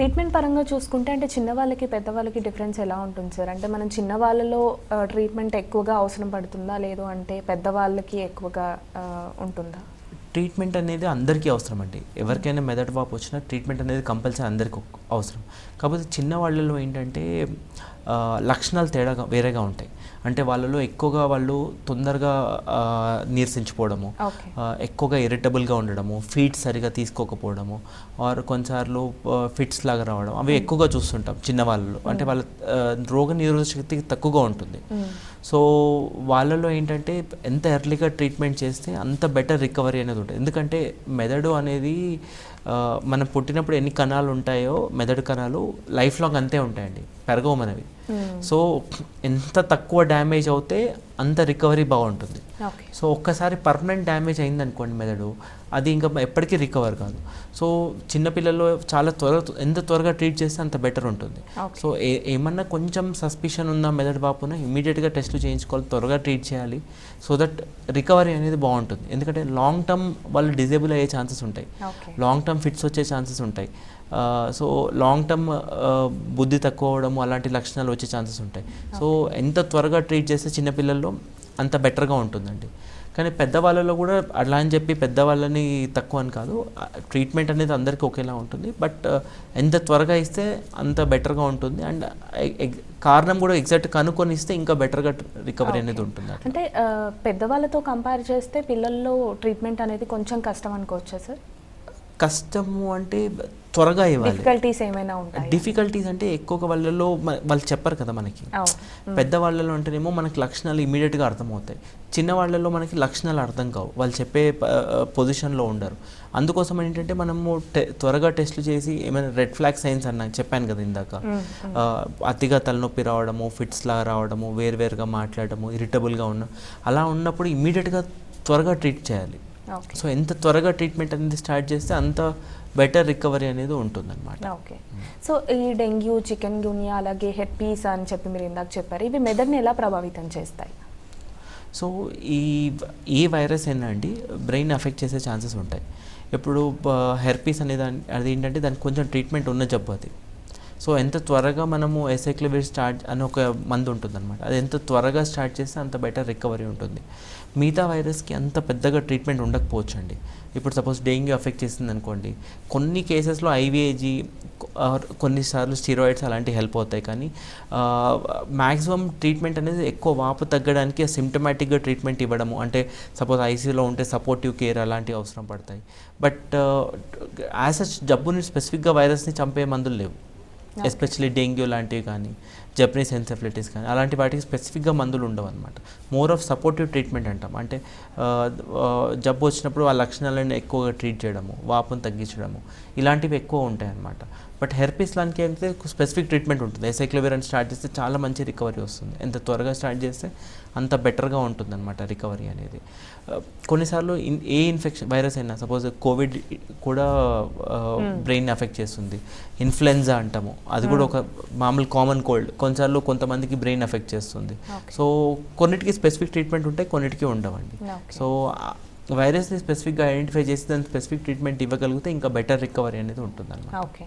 Treatment పరంగా చూసుకుంటే అంటే చిన్నవాళ్ళకి పెద్దవాళ్ళకి డిఫరెన్స్ ఎలా ఉంటుంది సార్? అంటే మనం చిన్నవాళ్ళలో ట్రీట్మెంట్ ఎక్కువగా అవసరం పడుతుందా? లేదు అంటే పెద్దవాళ్ళకి ఎక్కువగా ఉంటుందా? ట్రీట్మెంట్ అనేది అందరికీ అవసరం అండి. ఎవరికైనా మెదడు వాపు వచ్చినా ట్రీట్మెంట్ అనేది కంపల్సరీ అందరికీ అవసరం. కాకపోతే చిన్న వాళ్ళలో ఏంటంటే లక్షణాలు తేడాగా వేరేగా ఉంటాయి. అంటే వాళ్ళలో ఎక్కువగా వాళ్ళు తొందరగా నీరసించిపోవడము ఎక్కువగా ఇరిటబుల్గా ఉండడము ఫీట్ సరిగా తీసుకోకపోవడము ఆర్ కొన్నిసార్లు ఫిట్స్ లాగా రావడం అవి ఎక్కువగా చూస్తుంటాం చిన్న వాళ్ళలో. అంటే వాళ్ళ రోగ నిరోధక శక్తి తక్కువగా ఉంటుంది. సో వాళ్ళలో ఏంటంటే ఎంత ఎర్లీగా ట్రీట్మెంట్ చేస్తే అంత బెటర్ రికవరీ అనేది ఉంటుంది. ఎందుకంటే మెదడు అనేది మనం పుట్టినప్పుడు ఎన్ని కణాలు ఉంటాయో మెదడు కణాలు లైఫ్ లాంగ్ అంతే ఉంటాయండి. పెరగవు మనవి. సో ఎంత తక్కువ డ్యామేజ్ అవుతే అంత రికవరీ బాగుంటుంది. సో ఒక్కసారి పర్మనెంట్ డ్యామేజ్ అయింది అనుకోండి మెదడు అది ఇంకా ఎప్పటికీ రికవర్ కాదు. సో చిన్నపిల్లల్లో చాలా త్వర ఎంత త్వరగా ట్రీట్ చేస్తే అంత బెటర్ ఉంటుంది. సో ఏ ఏమన్నా కొంచెం సస్పిషన్ ఉందా మెదడు బాపున ఇమీడియట్గా టెస్ట్లు చేయించుకోవాలి త్వరగా ట్రీట్ చేయాలి సో దట్ రికవరీ అనేది బాగుంటుంది. ఎందుకంటే లాంగ్ టర్మ్ వాళ్ళు డిజేబుల్ అయ్యే ఛాన్సెస్ ఉంటాయి. లాంగ్ టర్మ్ ఫిట్స్ వచ్చే ఛాన్సెస్ ఉంటాయి. సో లాంగ్ టర్మ్ బుద్ధి తక్కువ అవడము అలాంటి లక్షణాలు వచ్చే ఛాన్సెస్ ఉంటాయి. సో ఎంత త్వరగా ట్రీట్ చేస్తే చిన్నపిల్లల్లో అంత బెటర్గా ఉంటుందండి. కానీ పెద్దవాళ్ళలో కూడా అట్లా అని చెప్పి పెద్దవాళ్ళని తక్కువ అని కాదు. ట్రీట్మెంట్ అనేది అందరికీ ఒకేలా ఉంటుంది. బట్ ఎంత త్వరగా ఇస్తే అంత బెటర్గా ఉంటుంది. అండ్ కారణం కూడా ఎగ్జాక్ట్ కనుక్కొని ఇస్తే ఇంకా బెటర్గా రికవరీ అనేది ఉంటుంది అంటే పెద్దవాళ్ళతో కంపేర్ చేస్తే పిల్లల్లో ట్రీట్మెంట్ అనేది కొంచెం కష్టం అనుకోవచ్చా సార్ కష్టము అంటే త్వరగా ఇవ్వాలి. డిఫికల్టీస్ ఏమైనా ఉంటాయి? డిఫికల్టీస్ అంటే ఎక్కువగా వాళ్ళలో వాళ్ళు చెప్పరు కదా మనకి. పెద్ద వాళ్ళలో అంటేనేమో మనకి లక్షణాలు ఇమీడియట్గా అర్థమవుతాయి. చిన్న వాళ్ళలో మనకి లక్షణాలు అర్థం కావు. వాళ్ళు చెప్పే పొజిషన్లో ఉండరు. అందుకోసం ఏంటంటే మనము త్వరగా టెస్ట్లు చేసి ఏమైనా రెడ్ ఫ్లాగ్ సైన్స్ అన్న చెప్పాను కదా ఇందాక. అతిగా తలనొప్పి రావడము ఫిట్స్ లాగా రావడము వేరువేరుగా మాట్లాడడము ఇరిటబుల్గా ఉన్న అలా ఉన్నప్పుడు ఇమీడియట్గా త్వరగా ట్రీట్ చేయాలి. సో ఎంత త్వరగా ట్రీట్మెంట్ అనేది స్టార్ట్ చేస్తే అంత బెటర్ రికవరీ అనేది ఉంటుందన్నమాట. ఓకే. సో ఈ డెంగ్యూ చికెన్ గున్యా అలాగే హెర్పీస్ అని చెప్పి మీరు ఇందాక చెప్పారు ఇవి మెదడుని ఎలా ప్రభావితం చేస్తాయి? సో ఈ ఏ వైరస్ అయినా అండి బ్రెయిన్ అఫెక్ట్ చేసే ఛాన్సెస్ ఉంటాయి. ఇప్పుడు హెర్పీస్ అనే దాని అది ఏంటంటే దానికి కొంచెం ట్రీట్మెంట్ ఉన్న జబ్బు అది. సో ఎంత త్వరగా మనము ఎసెక్లివిర్ స్టార్ట్ అని ఒక మందు ఉంటుందన్నమాట. అది ఎంత త్వరగా స్టార్ట్ చేస్తే అంత బెటర్ రికవరీ ఉంటుంది. మిగతా వైరస్కి అంత పెద్దగా ట్రీట్మెంట్ ఉండకపోవచ్చు అండి ఇప్పుడు సపోజ్ డెంగ్యూ అఫెక్ట్ చేసింది అనుకోండి కొన్ని కేసెస్లో ఐవిఏజీ కొన్నిసార్లు స్టీరాయిడ్స్ అలాంటివి హెల్ప్ అవుతాయి. కానీ మ్యాక్సిమం ట్రీట్మెంట్ అనేది ఎక్కువ వాపు తగ్గడానికి సిమ్టమాటిక్గా ట్రీట్మెంట్ ఇవ్వడము. అంటే సపోజ్ ఐసీయూలో ఉంటే సపోర్టివ్ కేర్ అలాంటివి అవసరం పడతాయి. బట్ యాజ్ సచ్ జబ్బుని స్పెసిఫిక్గా వైరస్ని చంపే మందులు లేవు. ఎస్పెషలీ డెంగ్యూ లాంటివి కానీ జపనీస్ ఎన్సెఫ్లైటిస్ కానీ అలాంటి వాటికి స్పెసిఫిక్గా మందులు ఉండవు అనమాట మోర్ ఆఫ్ సపోర్టివ్ ట్రీట్మెంట్ అంటాం. అంటే జబ్బు వచ్చినప్పుడు ఆ లక్షణాలను ఎక్కువగా ట్రీట్ చేయడము వాపును తగ్గించడము ఇలాంటివి ఎక్కువ ఉంటాయి అనమాట బట్ హెర్పీస్ లాంటికి అయితే స్పెసిఫిక్ ట్రీట్మెంట్ ఉంటుంది. ఎసైక్లోవిర్ అని స్టార్ట్ చేస్తే చాలా మంచి రికవరీ వస్తుంది. ఎంత త్వరగా స్టార్ట్ చేస్తే అంత బెటర్గా ఉంటుంది అనమాట రికవరీ అనేది. కొన్నిసార్లు ఇన్- ఏ ఇన్ఫెక్షన్ వైరస్ అయినా సపోజ్ కోవిడ్ కూడా బ్రెయిన్ అఫెక్ట్ చేస్తుంది. ఇన్ఫ్లుయెన్జా అంటాము. అది కూడా ఒక మామూలు కామన్ కోల్డ్ కొన్నిసార్లు కొంతమందికి బ్రెయిన్ అఫెక్ట్ చేస్తుంది. సో కొన్నిటికి స్పెసిఫిక్ ట్రీట్మెంట్ ఉంటాయి కొన్నిటికి ఉండవండి. సో వైరస్ని స్పెసిఫిక్గా ఐడెంటిఫై చేసి దాని స్పెసిఫిక్ ట్రీట్మెంట్ ఇవ్వగలిగితే ఇంకా బెటర్ రికవరీ అనేది ఉంటుంది ఓకే